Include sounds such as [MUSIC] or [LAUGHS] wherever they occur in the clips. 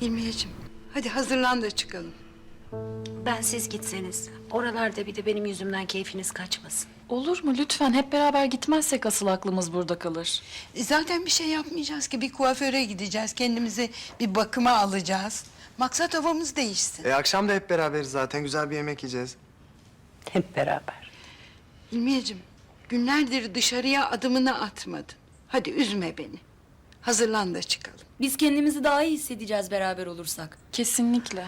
Hilmiyeciğim hadi hazırlan da çıkalım. Ben siz gitseniz. Oralarda bir de benim yüzümden keyfiniz kaçmasın. Olur mu lütfen hep beraber gitmezsek asıl aklımız burada kalır. E, Zaten bir şey yapmayacağız ki bir kuaföre gideceğiz. Kendimizi bir bakıma alacağız. Maksat havamız değişsin. E akşam da hep beraberiz zaten. Güzel bir yemek yiyeceğiz. Hep beraber. Hilmiyeciğim günlerdir dışarıya adımını atmadın. Hadi üzme beni. Hazırlan da çıkalım. Biz kendimizi daha iyi hissedeceğiz beraber olursak. Kesinlikle.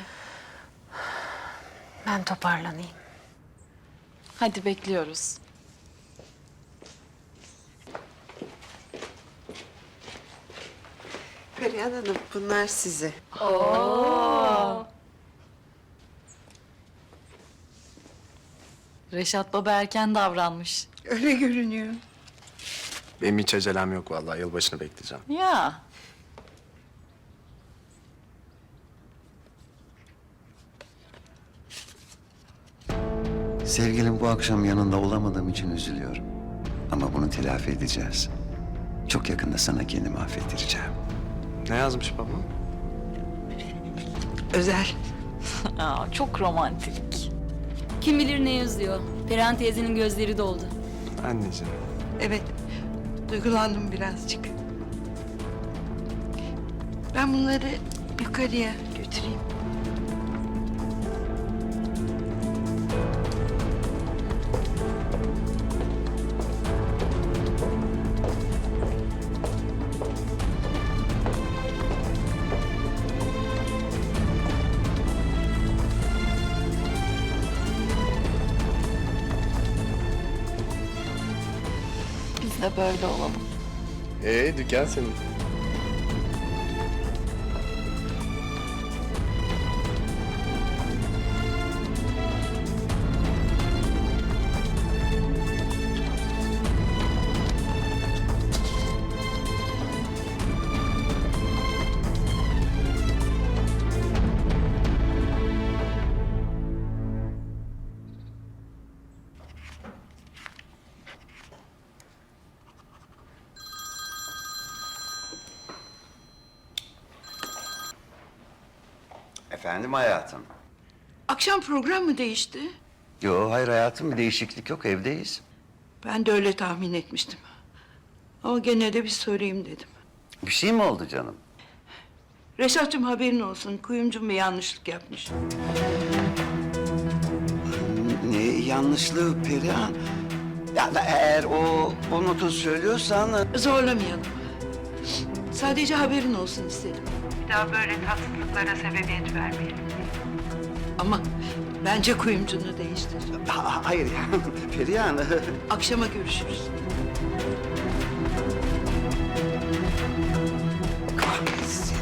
Ben toparlanayım. Hadi bekliyoruz. Perihan Hanım bunlar size. Reşat Baba erken davranmış. Öyle görünüyor. Benim hiç acelem yok vallahi. Yılbaşını bekleyeceğim. Ya. Sevgilim bu akşam yanında olamadığım için üzülüyorum. Ama bunu telafi edeceğiz. Çok yakında sana kendimi affettireceğim. Ne yazmış babam? Özel. [LAUGHS] Aa, çok romantik. Kim bilir ne yazıyor. Perihan teyzenin gözleri doldu. Anneciğim. Evet duygulandım birazcık. Ben bunları yukarıya götüreyim. De böyle olalım. Ee dükkan senin. Efendim hayatım. Akşam program mı değişti? Yo hayır hayatım bir değişiklik yok evdeyiz. Ben de öyle tahmin etmiştim. Ama gene de bir sorayım dedim. Bir şey mi oldu canım? Reşat'cığım haberin olsun. Kuyumcum bir yanlışlık yapmış. Ne yanlışlığı Perihan? Yani eğer o o notu söylüyorsan... Zorlamayalım. Sadece haberin olsun istedim. Bir daha böyle tatsızlıklara sebebiyet vermeyelim. Ama bence kuyumcunu değiştir. Ha- hayır yani Perihan. [LAUGHS] Akşama görüşürüz. Kahretsin.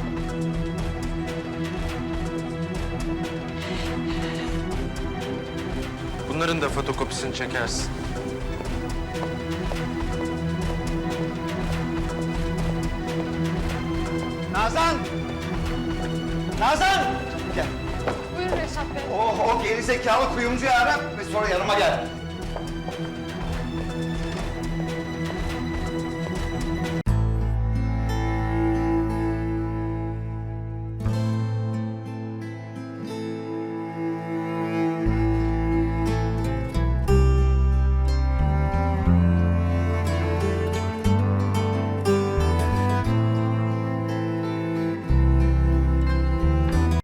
Bunların da fotokopisini çekersin. Nazan! Nazan! Gel. Buyurun Reşat Bey. O, o gerizekalı kuyumcuyu ara ve sonra yanıma gel.